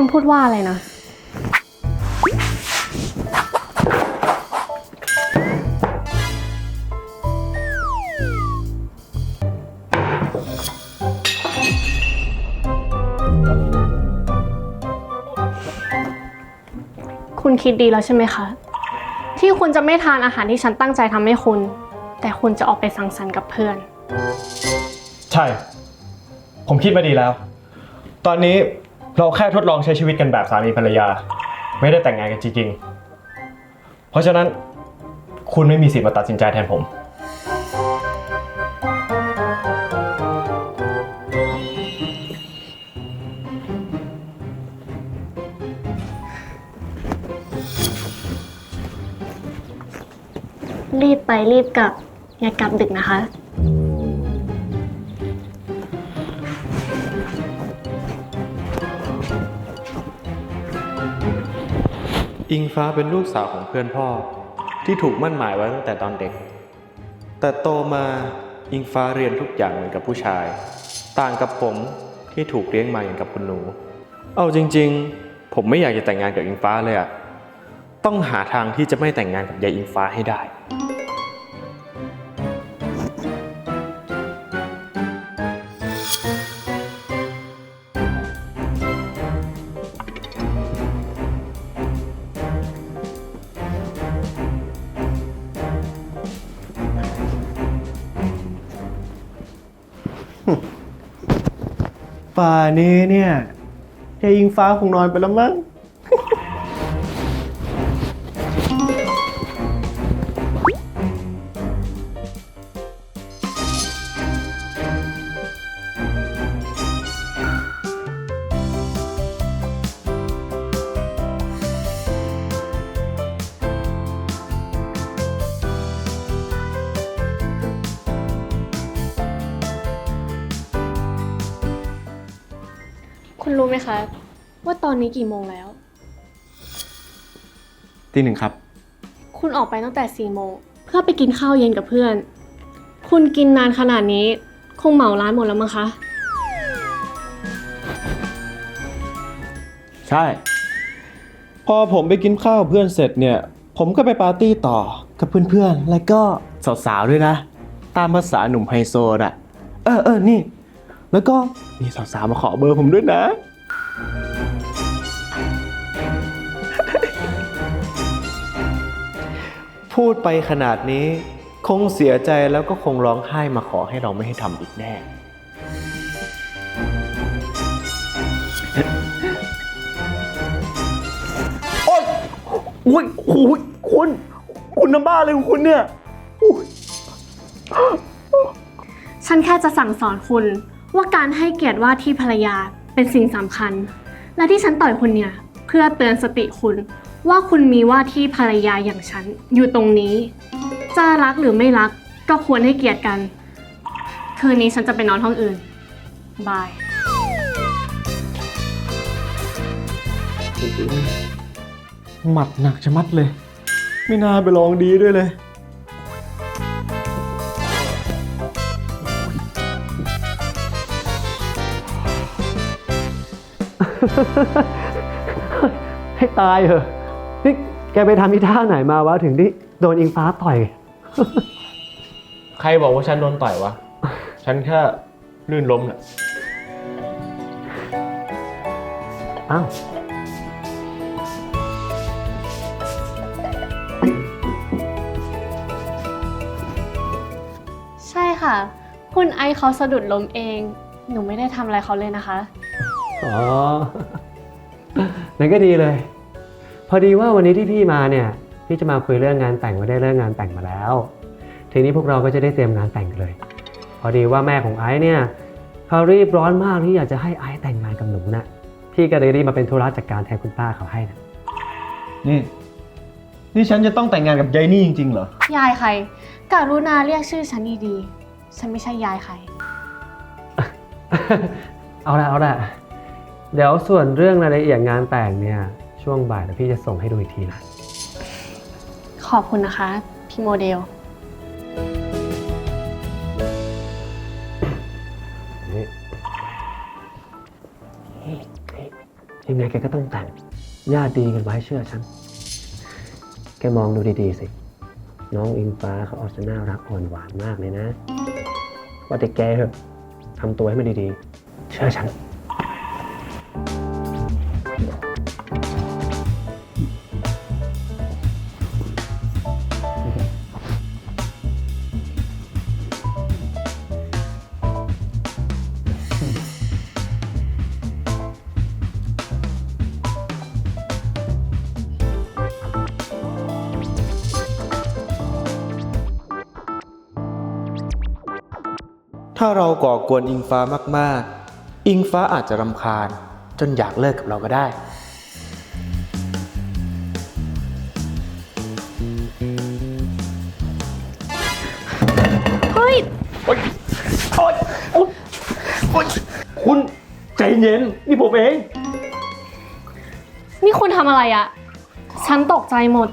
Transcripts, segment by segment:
คุณพูดว่าอะไรนะ คุณคิดดีแล้วใช่ไหมคะ ที่คุณจะไม่ทานอาหารที่ฉันตั้งใจทำให้คุณ แต่คุณจะออกไปสังสรรค์กับเพื่อน ใช่ ผมคิดมาดีแล้ว ตอนนี้ เราแค่ทดลองใช้ชีวิตกันแบบสามีภรรยา ไม่ได้แต่งงานกันจริงๆ เพราะฉะนั้นคุณไม่มีสิทธิ์มาตัดสินใจแทนผม รีบไปรีบกลับ อย่ากลับดึกนะคะ อิงฟ้าเป็นลูกสาวของเพื่อนพ่อ ที่ถูกมั่นหมายไว้ตั้งแต่ตอนเด็ก แต่โตมาอิงฟ้าเรียนทุกอย่างเหมือนกับผู้ชาย ต่างกับผมที่ถูกเลี้ยงมาอย่างกับคุณหนู เอาจริง ๆ ผมไม่อยากจะแต่งงานกับอิงฟ้าเลยอะต้องหาทางที่จะไม่แต่งงานกับยายอิงฟ้าให้ได้ ป่านี้เนี่ยยายอิงฟ้าคงนอนไปแล้วมั้ง นนี้กี่โมงแล้ว ที่หนึ่งครับ คุณออกไปตั้งแต่สี่โมงเพื่อไปกินข้าวเย็นกับเพื่อน คุณกินนานขนาดนี้ คงเหมาร้านหมดแล้วมั้งคะ ใช่ พอผมไปกินข้าวกับเพื่อนเสร็จเนี่ย ผมก็ไปปาร์ตี้ต่อกับเพื่อนๆ แล้วก็สาวๆ ด้วยนะ ตามภาษาหนุ่มไฮโซน่ะ เออเออนี่ แล้วก็มีสาวๆ มาขอเบอร์ผมด้วยนะ พูดไปขนาดนี้ คงเสียใจแล้วก็คงร้องไห้มาขอให้เราไม่ให้ทำอีกแน่อุ้ยโอ้ยคุณ คุณน้ำบ้าเลยของคุณเนี่ยฉันแค่จะสั่งสอนคุณว่าการให้เกียรติว่าที่ภรรยาเป็นสิ่งสำคัญ และที่ฉันต่อยคุณเนี่ย เพื่อเตือนสติคุณ ว่าคุณมีว่าที่ภรรยาอย่างฉันอยู่ตรงนี้ จะรักหรือไม่รักก็ควรให้เกียรติกัน คืนนี้ฉันจะไปนอนห้องอื่น บาย หมัดหนักชะมัดเลย ไม่น่าไปลองดีด้วยเลย ให้ตายเหอะนี่ แกไปทำอีท่าไหนมาวะถึงที่โดนอิงฟ้าต่อย ใครบอกว่าฉันโดนต่อยวะ ฉันแค่ลื่นล้มน่ะอ้าว ใช่ค่ะ คุณไอซ์เขาสะดุดล้มเอง หนูไม่ได้ทำอะไรเขาเลยนะคะ อ๋อ นั่นก็ดีเลย พอดีว่าวันนี้ที่พี่มาเนี่ยพี่จะมาคุยเรื่องงานแต่งว่าได้เรื่องงานแต่งมาแล้ว ทีนี้พวกเราก็จะได้เตรียมงานแต่งกันเลย พอดีว่าแม่ของไอซ์เนี่ยเขารีบร้อนมากที่อยากจะให้ไอซ์แต่งงานกับหนูนะพี่ก็เลยรีบมาเป็นธุระจัดการแทนคุณป้าเขาให้นะนี่นี่ฉันจะต้องแต่งงานกับยายนี่จริงๆเหรอ ยายใครกรุณาเรียกชื่อฉันดีๆ ฉันไม่ใช่ยายใคร เอาละเอาละเดี๋ยวส่วนเรื่องรายละเอียดงานแต่งเนี่ย ช่วงบ่ายเดี๋ยวพี่จะส่งให้ดูอีกทีนะ ขอบคุณนะคะ พี่โมเดลนี่นี่ยังไงแกก็ต้องแต่งญาติดีกันไว้เชื่อฉัน แกมองดูดีๆสิ น้องอิงฟ้าเขาเอาจะน่ารักอ่อนหวานมากเลยนะ ว่าแต่แกเถอะทำตัวให้มันดีๆ เชื่อฉัน เราก่อกวนอิงฟ้ามากๆ อิงฟ้าอาจจะรำคาญ จนอยากเลิกกับเราก็ได้ เฮ้ยคุณใจเย็น นี่ผมเอง นี่คุณทำอะไรอะฉันตกใจหมด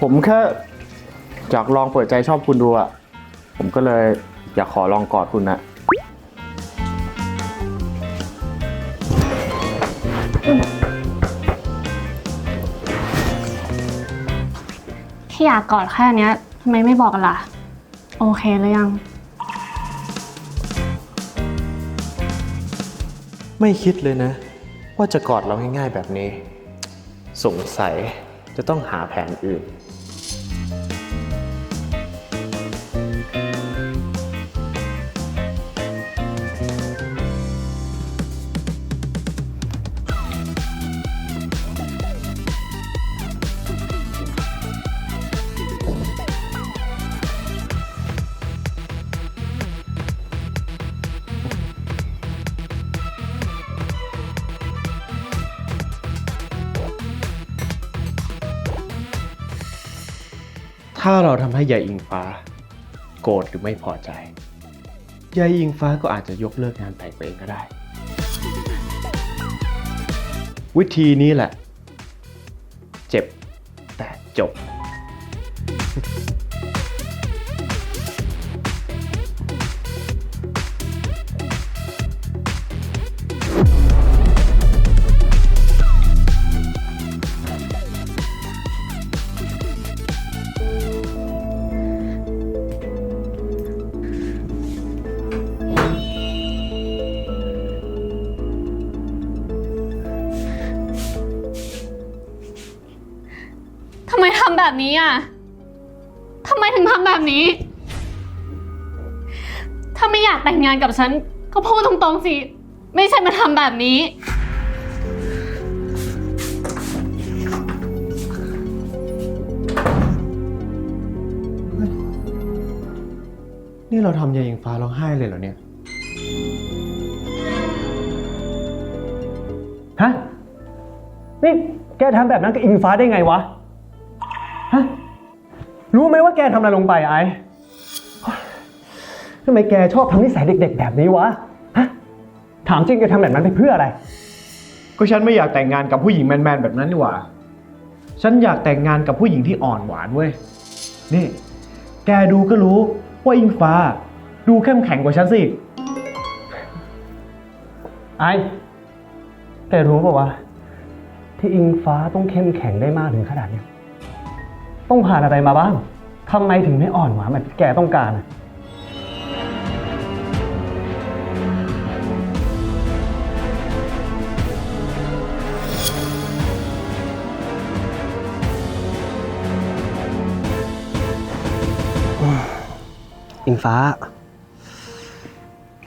ผมแค่ อยากลองเปิดใจชอบคุณดูอะผมก็เลยอยากขอลองกอดคุณนะที่อยากกอดแค่เนี้ยทำไมไม่บอกกันล่ะ โอเคหรือยัง ไม่คิดเลยนะ ว่าจะกอดเราง่ายๆแบบนี้ สงสัยจะต้องหาแผนอื่น ถ้าเราทำให้ยายอิงฟ้า โกรธหรือไม่พอใจ ยายอิงฟ้าก็อาจจะยกเลิกงานแต่งไปเองก็ได้ วิธีนี้แหละ เจ็บแต่จบ แบบนี้อะทำไมถึงทำแบบนี้ ถ้าไม่อยากแต่งงานกับฉัน ก็พูดตรงๆสิ ไม่ใช่มาทำแบบนี้ นี่เราทำยายอิงฟ้าร้องไห้เลยเหรอเนี่ย ฮะ นี่แกทำแบบนั้นกับอิงฟ้าได้ไงวะ รู้ไหมว่าแกทำอะไรลงไปไอ้ทำไมแกชอบทำนิสัยเด็ก ๆ แบบนี้วะฮะถามจริงแกทำแบบนั้นไปเพื่ออะไร ก็ฉันไม่อยากแต่งงานกับผู้หญิงแมนๆแบบนั้นนี่หว่า ฉันอยากแต่งงานกับผู้หญิงที่อ่อนหวานเว้ย นี่ แกดูก็รู้ว่าอิงฟ้า ดูเข้มแข็งกว่าฉันสิ ไอ้แกรู้ป่าวะที่อิงฟ้าต้องเข้มแข็งได้มากถึงขนาดเนี้ยต้องผ่านอะไรมาบ้าง ทำไมถึงไม่อ่อนหวานแบบที่แกต้องการอะอิงฟ้า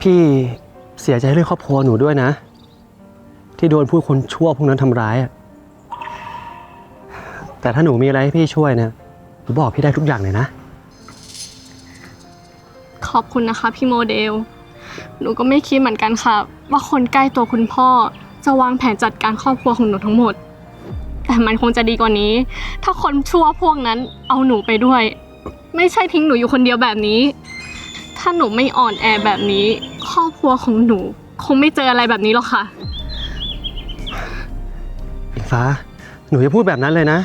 พี่เสียใจเรื่องครอบครัวหนูด้วยนะ ที่โดนผู้คนชั่วพวกนั้นทำร้ายอะแต่ถ้าหนูมีอะไรให้พี่ช่วยเนี่ย หนูบอกพี่ได้ทุกอย่างเลยนะ ขอบคุณนะคะพี่โมเดล หนูก็ไม่คิดเหมือนกันค่ะ ว่าคนใกล้ตัวคุณพ่อ จะวางแผนจัดการครอบครัวของหนูทั้งหมด แต่มันคงจะดีกว่านี้ ถ้าคนชั่วพวกนั้นเอาหนูไปด้วย ไม่ใช่ทิ้งหนูอยู่คนเดียวแบบนี้ ถ้าหนูไม่อ่อนแอแบบนี้ ครอบครัวของหนู คงไม่เจออะไรแบบนี้หรอกค่ะ อิงฟ้า หนูจะพูดแบบนั้นเลยนะ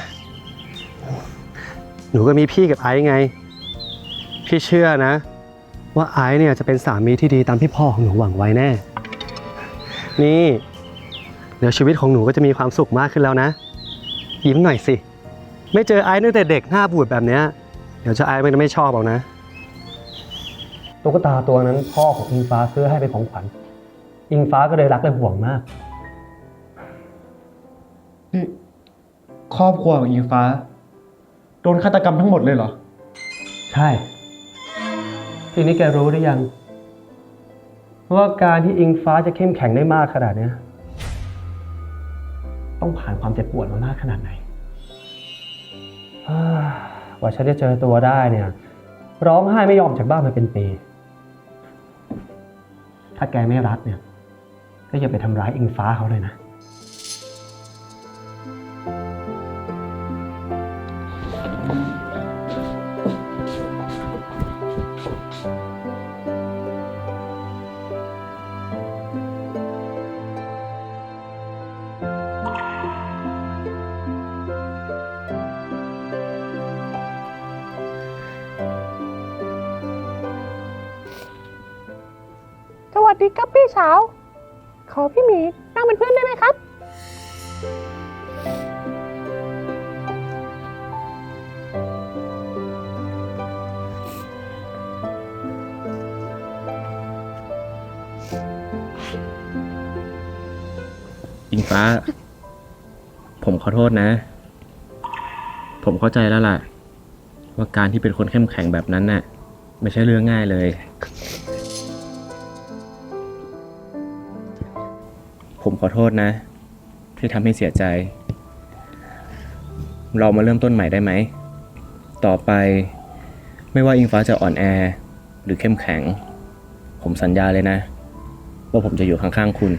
หนูก็มีพี่กับไอ้ไง พี่เชื่อนะ ว่าไอซ์เนี่ยจะเป็นสามีที่ดีตามที่พ่อของหนูหวังไว้แน่ นี่ เดี๋ยวชีวิตของหนูก็จะมีความสุขมากขึ้นแล้วนะ ยิ้มหน่อยสิ ไม่เจอไอซ์ตั้งแต่เด็กหน้าบูดแบบเนี้ย เดี๋ยวจะไอซ์มันจะไม่ชอบเอานะ ตุ๊กตาตัวนั้นพ่อของอิงฟ้าซื้อให้เป็นของขวัญ อิงฟ้าก็เลยรักและห่วงมาก นี่ครอบครัวของอิงฟ้า โดนฆาตกรรมทั้งหมดเลยเหรอ ใช่ ทีนี้แกรู้หรือยัง ว่าการที่อิงฟ้าจะเข้มแข็งได้มากขนาดเนี้ยต้องผ่านความเจ็บปวดมามากขนาดไหนฮ่ากว่าฉันจะเจอตัวได้เนี่ย ร้องไห้ไม่ยอมออกจากบ้านมาเป็นปี ถ้าแกไม่รักเนี่ย ก็อย่าไปทำร้ายอิงฟ้าเขาเลยนะ ดีครับพี่สาขอพี่หมีนั่งเป็นเพื่อนได้ไหมครับอิงฟ้า ผมขอโทษนะ ผมเข้าใจแล้วล่ะ ว่าการที่เป็นคนเข้มแข็งแบบนั้นน่ะ ไม่ใช่เรื่องง่ายเลย ขอโทษนะ ที่ทำให้เสียใจ เรามาเริ่มต้นใหม่ได้ไหม ต่อไปไม่ว่าอิงฟ้าจะอ่อนแอ หรือเข้มแข็ง ผมสัญญาเลยนะ ว่าผมจะอยู่ข้างๆคุณ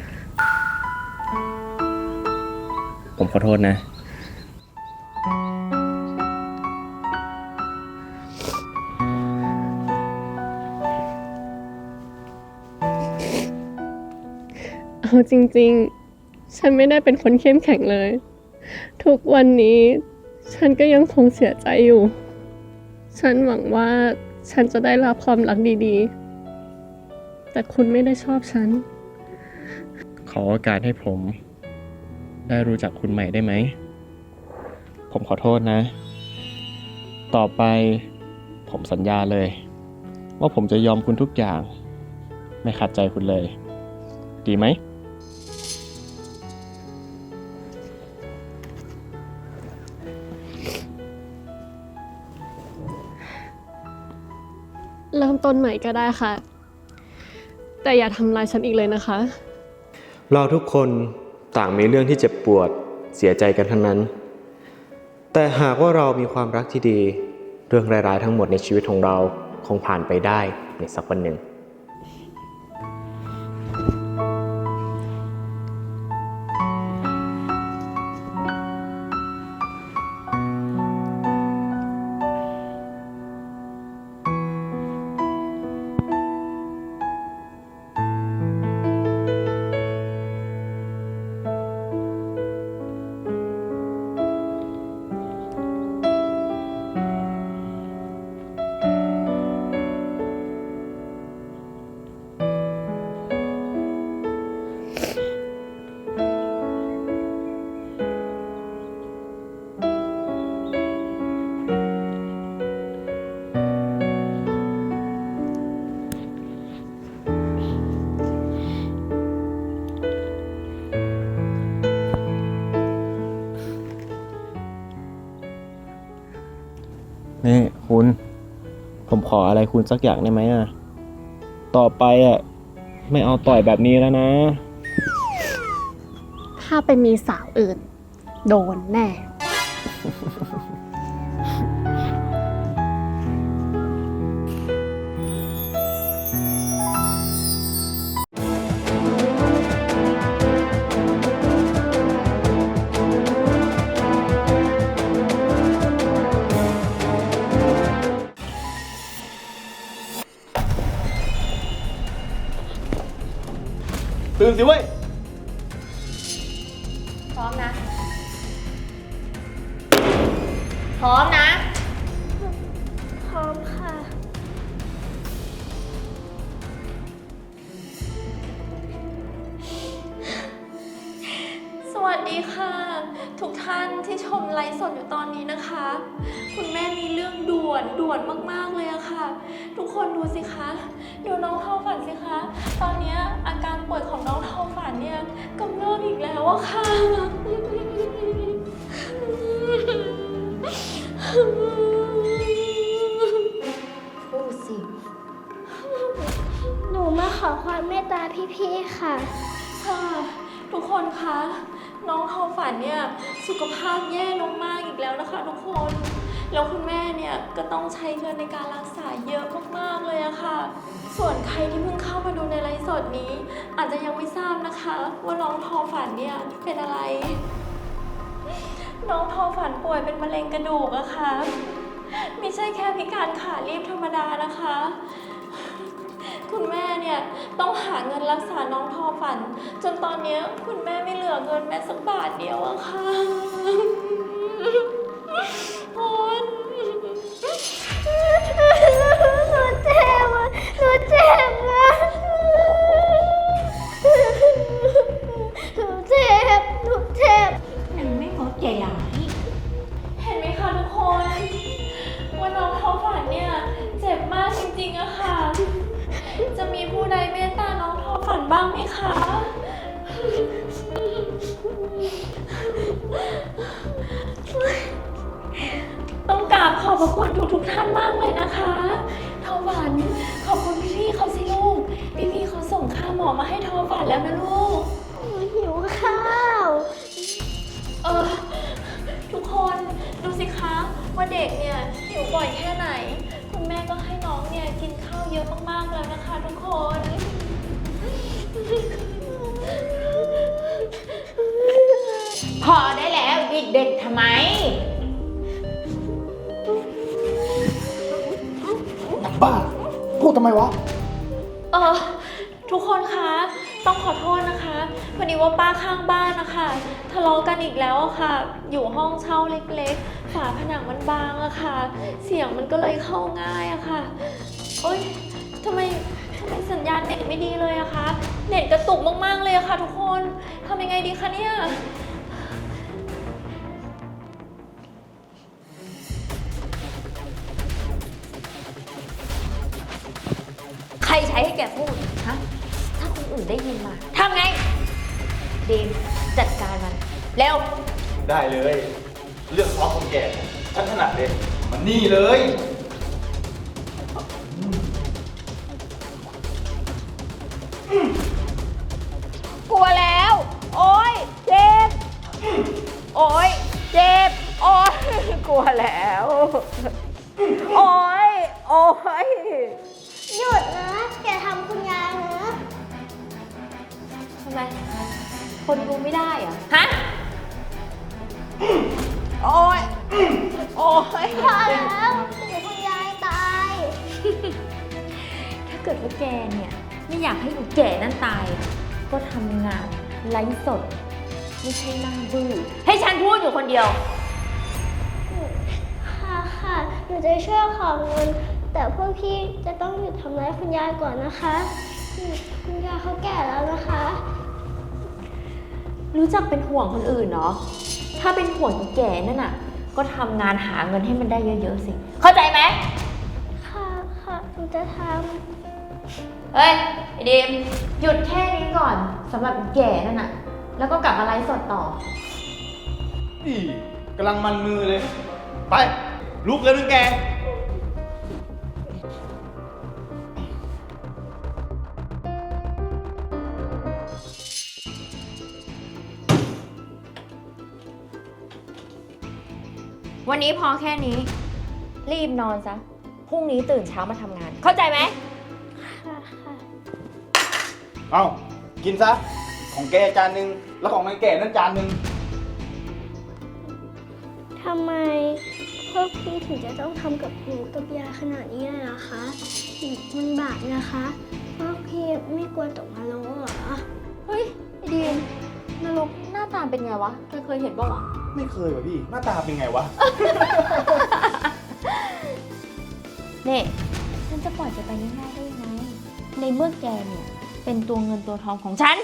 ผมขอโทษนะ เอาจริงๆ ฉันไม่ได้เป็นคนเข้มแข็งเลย ทุกวันนี้ฉันก็ยังคงเสียใจอยู่ ฉันหวังว่าฉันจะได้รับความรักดีๆ แต่คุณไม่ได้ชอบฉัน ขอโอกาสให้ผม ได้รู้จักคุณใหม่ได้ไหม ผมขอโทษนะ ต่อไปผมสัญญาเลย ว่าผมจะยอมคุณทุกอย่าง ไม่ขัดใจคุณเลย ดีไหม ต้นใหม่ก็ได้ค่ะ แต่อย่าทำลายฉันอีกเลยนะคะ เราทุกคนต่างมีเรื่องที่เจ็บปวดเสียใจกันทั้งนั้น แต่หากว่าเรามีความรักที่ดี เรื่องร้ายๆทั้งหมดในชีวิตของเราคงผ่านไปได้ในสักวันหนึ่ง นี่คุณ ผมขออะไรคุณสักอย่างได้ไหมอะ ต่อไปอะ ไม่เอาต่อยแบบนี้แล้วนะ ถ้าไปมีสาวอื่น โดนแน่ ที่ชมไลฟ์สดอยู่ตอนนี้นะคะ คุณแม่มีเรื่องด่วนด่วนมากๆเลยอะค่ะ ทุกคนดูสิคะ ดูน้องทอฝันสิคะ ตอนเนี้ยอาการป่วยของน้องทอฝันเนี่ยกำเริบอีกแล้วอะค่ะพูดสิ หนูมาขอความเมตตาพี่ๆค่ะ ค่ะ ทุกคนคะ น้องทอฝันเนี่ยสุขภาพแย่ลงมากอีกแล้วนะคะทุกคน แล้วคุณแม่เนี่ยก็ต้องใช้เงินในการรักษาเยอะมากๆเลยอะค่ะ ส่วนใครที่เพิ่งเข้ามาดูในไลฟ์สดนี้ อาจจะยังไม่ทราบนะคะ ว่าน้องทอฝันเนี่ยเป็นอะไร น้องทอฝันป่วยเป็นมะเร็งกระดูกอะค่ะไม่ใช่แค่พิการขาลีบธรรมดานะคะ คุณแม่เนี่ยต้องหาเงินรักษาน้องทอฝัน จนตอนนี้คุณแม่ไม่ เหลือเงินแม้สักบาทเดียวอะค่ะ ขอบพระคุณทุกๆท่านมากเลยนะคะทอฝัน ขอบคุณพี่ๆเขาสิลูก พี่ๆเขาส่งค่าหมอมาให้ทอฝันแล้วนะลูกหนูหิวข้าว เออทุกคนดูสิคะว่าเด็กเนี่ยหิวบ่อยแค่ไหน คุณแม่ก็ให้น้องเนี่ยกินข้าวเยอะมากๆแล้วนะคะ ทุกคน พอได้แล้วเด็กๆทำไม บ้า พูดทำไมวะ เออทุกคนคะ ต้องขอโทษนะคะพอดีว่าป้าข้างบ้านนะคะทะเลาะกันอีกแล้วอะค่ะ อยู่ห้องเช่าเล็กๆ ฝาผนังมันบางอะค่ะ เสียงมันก็เลยเข้าง่ายอะค่ะโอ๊ยทำไมทำไมสัญญาณเน็ตไม่ดีเลยอะคะ เน็ตกระตุกมากๆเลยอะค่ะ ทุกคนทำยังไงดีคะเนี่ย ใครใช้ให้แกพูด ฮะ ถ้าคนอื่นได้ยินมาทำไง ดีมจัดการมัน เร็ว ได้เลย เรื่องซอฟคนแก่ฉันถนัดเลยมันนี่เลย กลัวแล้ว โอ๊ย เจ็บ โอ๊ย เจ็บ โอ๊ย กลัวแล้ว โอ๊ย โอ๊ย หยุดนะอย่าทำคุณยายนะ ทำไม คนดูไม่ได้เหรอ ฮะ โอ๊ยโอ๊ยพอแล้วเดี๋ยวคุณยายตาย ถ้าเกิดว่าแกเนี่ย ไม่อยากให้หนูแก่นั่นตาย ก็ทำงานไลฟ์สด ไม่ใช่หน้าบื้อให้ฉันพูดอยู่คนเดียว ค่ะค่ะหนูจะช่วยขอเงิน แต่พวกพี่จะต้องหยุดทำร้ายคุณยายก่อนนะคะอืมคุณยายเขาแก่แล้วนะคะ รู้จักเป็นห่วงคนอื่นเนาะถ้าเป็นห่วงอีแก่นั่นน่ะ ก็ทำงานหาเงินให้มันได้เยอะๆสิ เข้าใจไหมค่ะค่ะหนูจะทเฮ้ยไอเดมหยุดแค่นี้ก่อนสำหรับอีแก่นั่นน่ะ แล้วก็กลับมาไลฟ์สดต่ออีกำลังมันมือเลย ไปลุกเลยนึงแก วันนี้พอแค่นี้ รีบนอนซะ พรุ่งนี้ตื่นเช้ามาทำงาน เข้าใจไหมำค่ะค่ะเอากินซะ ของแกจานหนึ่งแล้วของนายแก่นั่นจานหนึ่งทำไมพวกพี่ถึงจะต้องทำกับหนูกับยายขนาดนี้เลยล่ะคะมันบาปนะคะพวกพี่ไม่กลัวตกนรกเหรอ เฮ้ยไอเดีมนรกหน้าตาเป็นไงวะเคยเคยเห็นปะวะ ไม่เคยว่ะพี่ หน้าตาเป็นไงวะ เนี่ยฉันจะปล่อยแกไปง่ายๆได้ยังไง ในเมื่อแกเนี่ย เป็นตัวเงินตัวทองของฉัน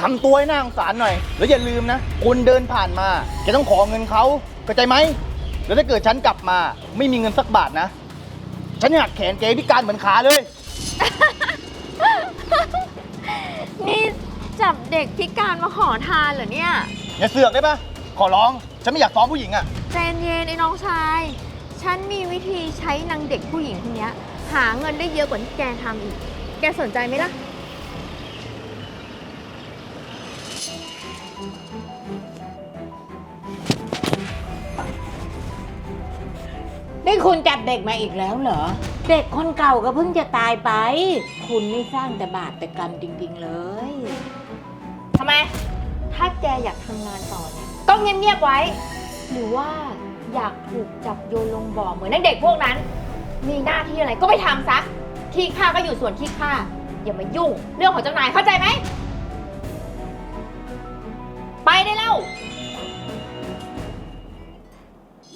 ททำตัวให้น่าสงสารหน่อย แล้วอย่าลืมนะ คนเดินผ่านมาแกต้องขอเงินเขาเข้าใจไหม แล้วถ้าเกิดฉันกลับมา ไม่มีเงินสักบาทนะ ฉันหักแขนแกพิการเหมือนขาเลย นี่ จับเด็กพิการมาขอทานเหรอเนี่ย อย่าเสือกได้ปะขอร้อง ฉันไม่อยากฟ้องผู้หญิงอะใจเย็นไอ้น้องชาย ฉันมีวิธีใช้นางเด็กผู้หญิงคนเนี้ย หาเงินได้เยอะกว่าที่แกทำอีก แกสนใจไหมล่ะ นี่คุณจับเด็กมาอีกแล้วเหรอ เด็กคนเก่าก็เพิ่งจะตายไป คุณนี่สร้างแต่บาปแต่กรรมจริง ๆ เลย ทำไม ถ้าแกอยากทำงานต่อเนี่ยต้องเงียบๆไว้ หรือว่าอยากถูกจับโยนลงบ่อเหมือนนักเด็กพวกนั้น มีหน้าที่อะไรก็ไปทำซะขี้ข้าก็อยู่ส่วนขี้ข้าอย่ามายุ่ง เรื่องของเจ้านายเข้าใจไหม ไปได้แล้ว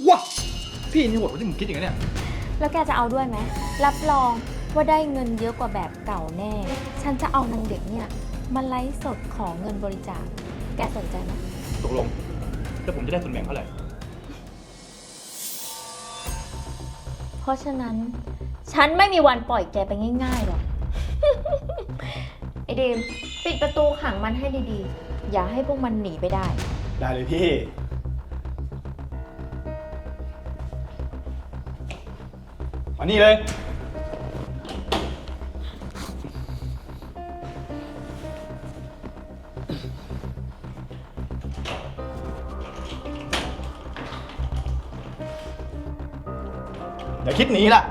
ว้า พี่นี่โหดกว่าที่ผมคิดอย่างนี้เนี่ย แล้วแกจะเอาด้วยไหม รับรองว่าได้เงินเยอะกว่าแบบเก่าแน่ ฉันจะเอานางเด็กเนี่ยมาไลฟ์สดของเงินบริจาค แกสนใจไหมตกลง แล้วผมจะได้ส่วนแบ่งเท่าไหร่ เพราะฉะนั้น ฉันไม่มีวันปล่อยแกไปง่ายๆหรอก ไอเดม ปิดประตูขังมันให้ดีๆ อย่าให้พวกมันหนีไปได้ ได้เลยพี่ มานี่เลย อย่าคิดหนีล่ะ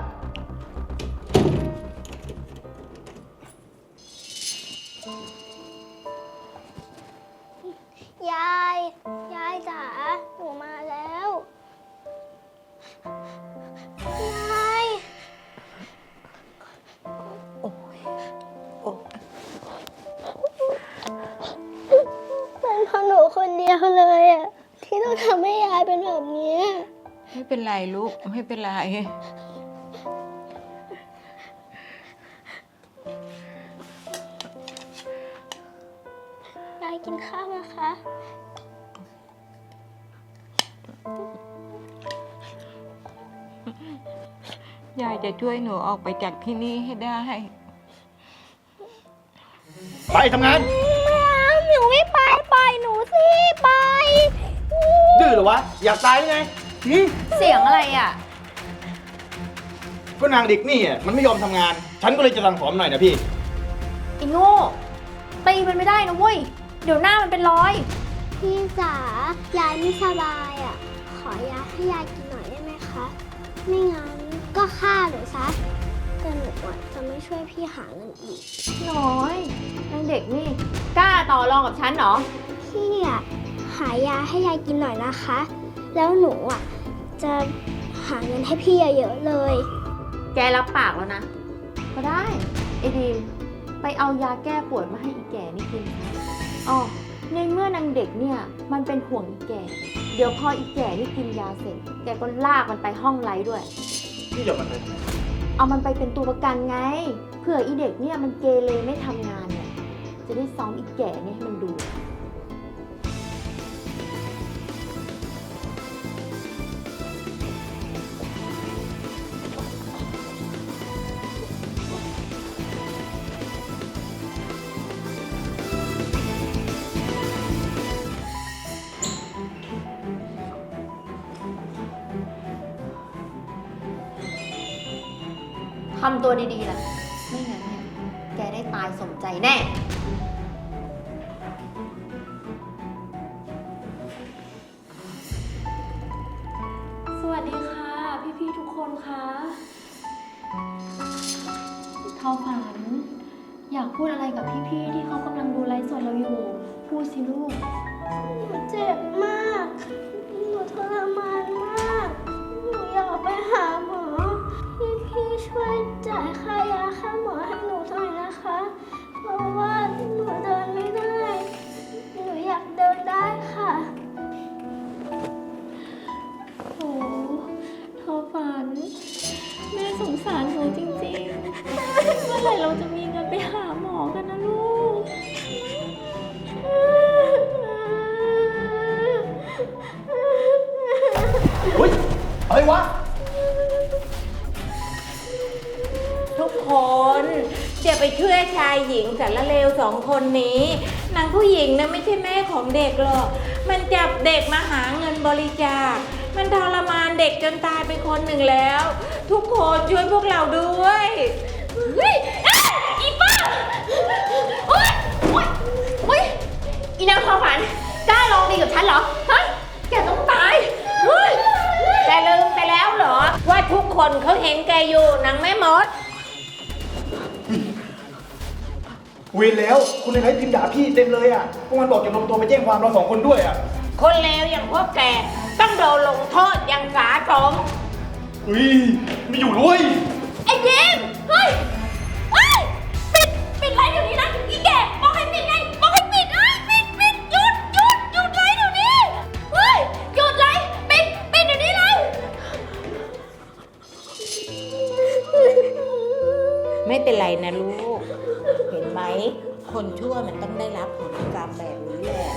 ยายกินข้าวนะคะ ยายจะช่วยหนูออกไปจากที่นี่ให้ได้ ไปทำงานไม่เอาหนูไม่ไปปล่อยหนูสิไป ดื้อเหรอวะ อยากตายหรือไงหืม เสียงอะไรอะ ก็นางเด็กนี่อะมันไม่ยอมทำงาน ฉันก็เลยจะสั่งสอนหน่อยนะพี่ ไอ้โง่ตีมันไม่ได้นะเว้ย เดี๋ยวหน้ามันเป็นรอย พี่จ๋ายายไม่สบายอะ ขอยาให้ยายกินหน่อยได้ไหมคะ ไม่งั้นก็ฆ่าหนูซะแต่หนูอะจะไม่ช่วยพี่หาเงินอีก น้อยนางเด็กนี่ กล้าต่อรองกับฉันเหรอ พี่อะหายาให้ยายกินหน่อยนะคะ แล้วหนูอะจะหาเงินให้พี่เยอะๆเลย แกรับปากแล้วนะ ก็ได้ไอ้ดีมไปเอายาแก้ปวดมาให้อีแก่นี่กินอ๋อในเมื่อนางเด็กเนี่ยมันเป็นห่วงอีแก่ เดี๋ยวพออีแก่นี่กินยาเสร็จ แกก็ลากมันไปห้องไร้ด้วย พี่จะมันไปทำไมเอามันไปเป็นตัวประกันไง เผื่ออีเด็กเนี่ยมันเกเรไม่ทำงานเนี่ย จะได้ซ้อมอีแก่เนี่ยให้มันดูำตัวดีๆล่ะ ไม่งั้นเนี่ยแกได้ตายสมใจแน่ สวัสดีค่ะ พี่ๆทุกคนคะทอฝัน อยากพูดอะไรกับพี่ๆที่เขากำลังดูไลฟ์สดเราอยู่ พูดสิลูก หนูเจ็บมาก หนูทรมานมาก หนูอยากไปหาหมอพี่พี่ๆช่วย จ่ายค่ายาค่าหมอให้หนูหน่อยนะคะ เพราะว่าหนูเดินไม่ได้ หนูอยากเดินได้ค่ะโอ้ทอฝัน แม่สงสารายหญิงสารเลวสองคนนี้นางผู้หญิงนะไม่ใช่แม่ของเด็กหรอก มันจับเด็กมาหาเงินบริจาค มันทรมานเด็กจนตายไปคนหนึ่งแล้ว ทุกคนช่วยพวกเราด้วยเฮ้ยเอ้ยอีป้าโอ๊ยโอ๊ยโอ๊ยอีนางความฝันกล้าลองดีกับฉันเหรอ ฮะ แกต้องตายเฮ้ยแต่ลืมไปแล้วเหรอ ว่าทุกคนเขาเห็นแกอยู่นางแม่มด เวีนแล้วคุณในไลฟ์พิมพ์ด่าพี่เต็มเลยอะพวกมันบอกจะลงตัวไปแจ้งความเราสองคนด้วยอะคนเลวอย่างพวกแกต้องโดนลงโทษอย่างสาสมอุ้ยไม่อยู่ด้วยไอ้เจมส์เฮ้ยเฮ้ยปิดปิดไลน์เดี๋ยวนี้นะอีแกบอกให้ปิดไงบอกให้ปิดเอ้ยปิดปิดหยุดหยุดหยุดไลน์เดี๋ยวนี้เฮ้ยหยุดไลน์ปิดปิดเดี๋ยวนี้เลยไม่เป็นไรนะลูกเห็นไหม คนชั่วมันต้องได้รับผลกรรมแบบนี้แหละ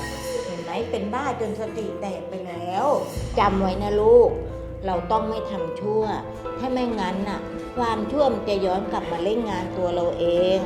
เห็นไหมเป็นบ้าจนสติแตกไปแล้วจำไว้นะลูก เราต้องไม่ทำชั่ว ถ้าไม่งั้นน่ะ ความชั่วมันจะย้อนกลับมาเล่นงานตัวเราเอง